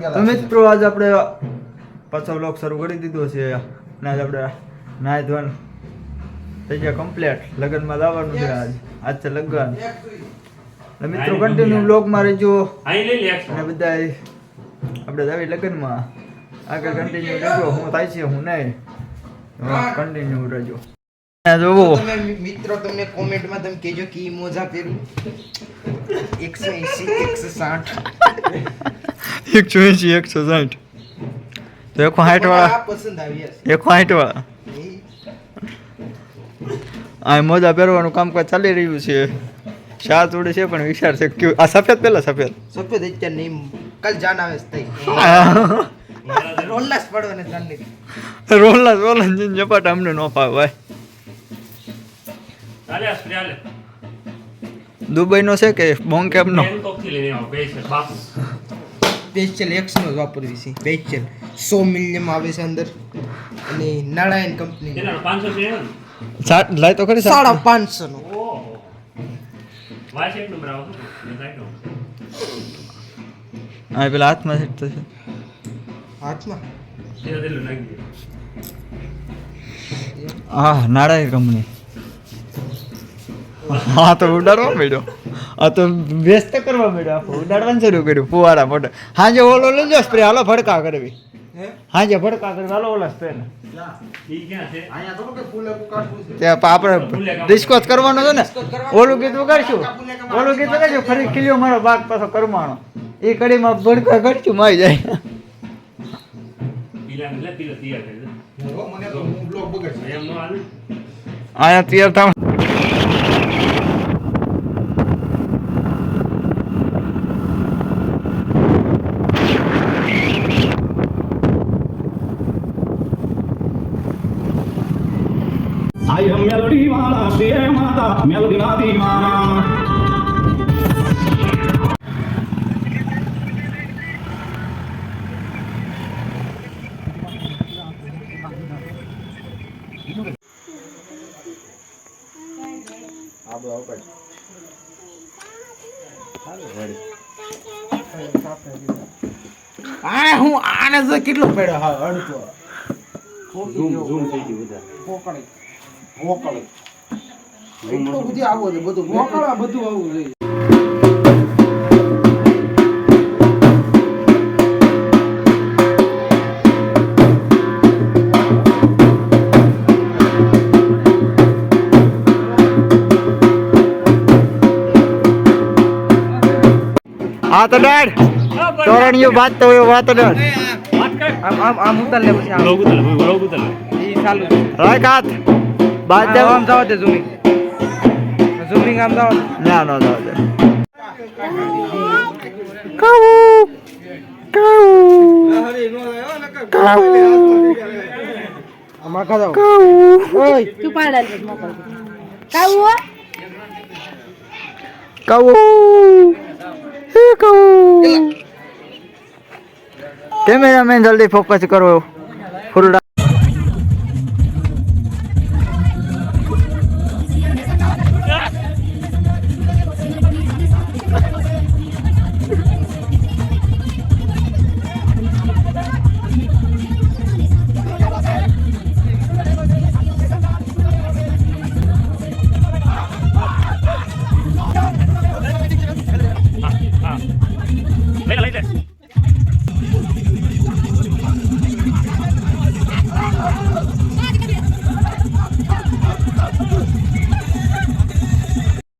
તો મિત્રો આજ આપણે પાછો બ્લોગ શરૂ કરી દીધો છે. અને આજ આપણે નાય ધોન થઈ ગયા કમ્પ્લીટ લગ્નમાં લાવવાનું છે આજ. આજ છે લગ્ન. એટલે મિત્રો કન્ટિન્યુ બ્લોગમાં રહેજો. અને બધા આપણે જાવી લગ્નમાં. આગળ કન્ટિન્યુ રહેજો. હું થાય છે હું નહીં. કન્ટિન્યુ રહેજો. જોવો. મિત્રો તમને કોમેન્ટમાં તમે કહેજો કે મોજા પહેરું. એકસો એંસી એકસો સાઠ. એકસો એંસી એકસો સાઠ. તો એકસો સાઠ વાળા પસંદ આવી હશે એકસો સાઠ વાળા આ મોજા પહેરવાનું કામકાજ ચાલી રહ્યું છે. શા જોડે છે પણ વિચાર છે. કે આ સફેદ પેલા સફેદ? સફેદ અત્યારે નહીં કાલ જાન આવે તઈ. રોલ્લાસ પડવાને રોલા રોલા અમને ન ફાવે ભાઈ. ચાલે આ સ્પ્રે દુબઈનો છે કે બોંકેમનો બેંકોકથી લઈને આવો પૈસા બાપ સ્પેશિયલ એક્સનો જ વાપરવી છે સ્પેશિયલ સો મિલિયમ આવે છે અંદર. અને નારાયણ કંપની કેટલાનો? પાંચસો લાય તો ખરી સાડા પાંચસો નો. ઓહો. વાય એક નંબર આવો. હા પેલા હાથમાં સેટ થશે. હાથમાં? હા નારાયણ કંપની હા તો ઉડાડવા મળ્યો. આ તો વ્યસ્ત કરવા મળ્યો આખું. ઉડાડવાનું શરૂ કર્યું ફુવારા મોટો હા જે ઓલો લેજો સ્પ્રે હાલો ભડકા કરવી. હાજે ભડકા કરવી હાલો ઓલા સ્પ્રે ઈ ક્યાં છે? ત્યાં પા- આપણે ડિસ્કોસ કરવાનો છે ને? ઓલું ગીત વગાડશું ઓલું ગીત વગાડશું ફરી ખીલ્યો મારો બાગ પાછો કરમાણો એ કડીમાં ભડકા કરશું મારી જાય. અહીંયા તૈયાર થાવ આઈ હમ મેલડી વાળા છે માતા મેલડી ના દીવાના આ હું આને જો કેટલો પડ્યો? હા અડધો. ઝૂમ ઝૂમ થઈ ગયું બધા. પોકળી પોકળી એટલું બધું આવું છે બધું પોકળા બધું. આવું છે. હા તો ડાડ. તોરણીયો વાત તો હોય વાત ડાડ. આમ આમ આમ ઉતાર લે પછી આમ. ઉતાર ઉતાર ઈ ચાલુ રાખ હાથ બાદ દે આમ જાવ દે ઝૂમિંગ ઝૂમિંગ આમ જાવ ના ના ના દે કાઉ. કાઉ કાઉ આમાં ખા જાવ કાઉ ઓય તું પાડાલ પર મોકલ કાવું કાઉ. હે કાઉ. કેમેરામેન જલ્દી ફોકસ કરો.